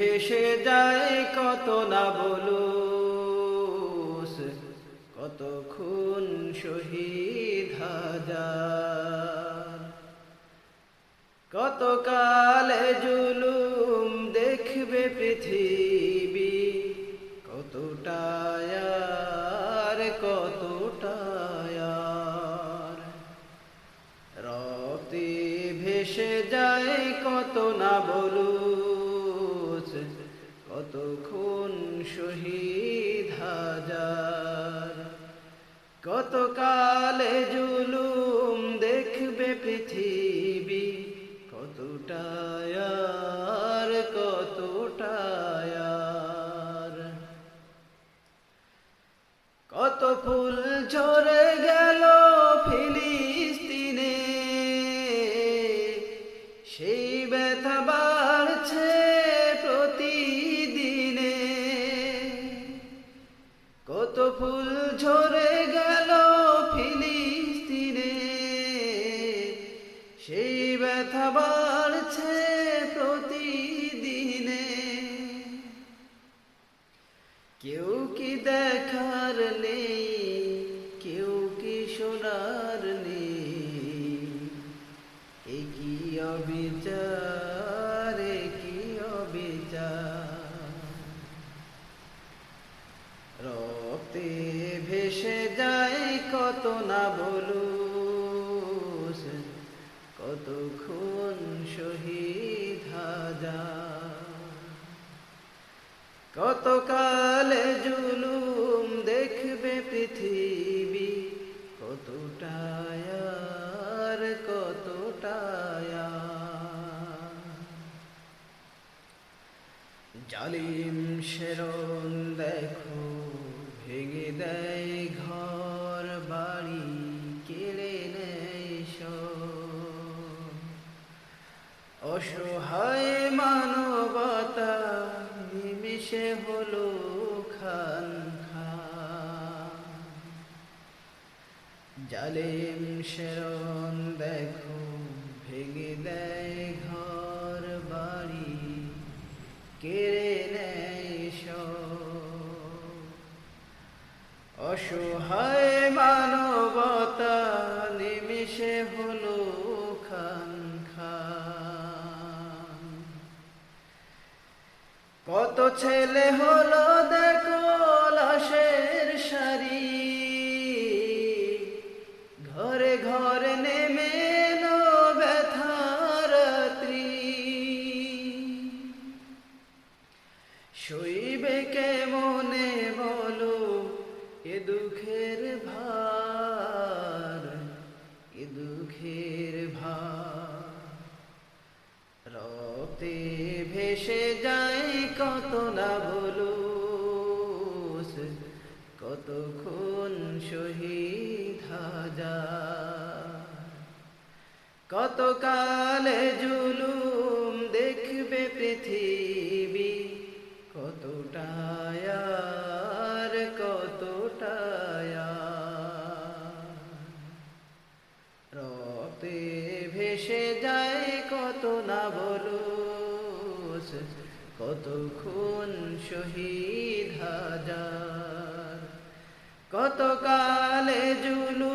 ভেসে যায় কত না বলো কত খুন শহীদ হাজার। কত কালে জুলুম দেখবে পৃথিবী কতটায়ার কতটায়ার রক্তে ভেসে যায় কত না বলু কত কালে জুলুম দেখবে পৃথিবী? কতটায়ার কতটায়ার কত ফুল ঝরে নেই, কেউ কি শোনার নেই? এ কি অবিচার, এ কি অবিচার? রক্তে ভেসে যায় কত না বলু কত খুন শহীদ হাজার? কত কালে কতটায়ার কতটায়ার জালিম শেরন দেখো ভেঙে দেয় ঘর বাড়ি কেড়ে নেয়। অসহায় মানবতা জালেম শেরন দেখো, ভেঙে দেয় ঘর বাড়ি, কেড়ে নেয়। অসহায় মানবতা নিমিশে হলো খান খান কত ছেলে হলো দেখো ঘরে নেমে এলো ব্যথার রাত্রি। শৈবে কে মনে বলো, এ দুঃখের ভার, এ দুঃখের ভার। রক্তে ভেসে যায় কত না বলো কত খুন শহীদ হাজার কত কালে জুলুম দেখবে পৃথিবী? কতটায়ার কতটায়ার রক্তে ভেসে যায় কত না বলো কত খুন শহীদ হাজার কত কালে জুলুম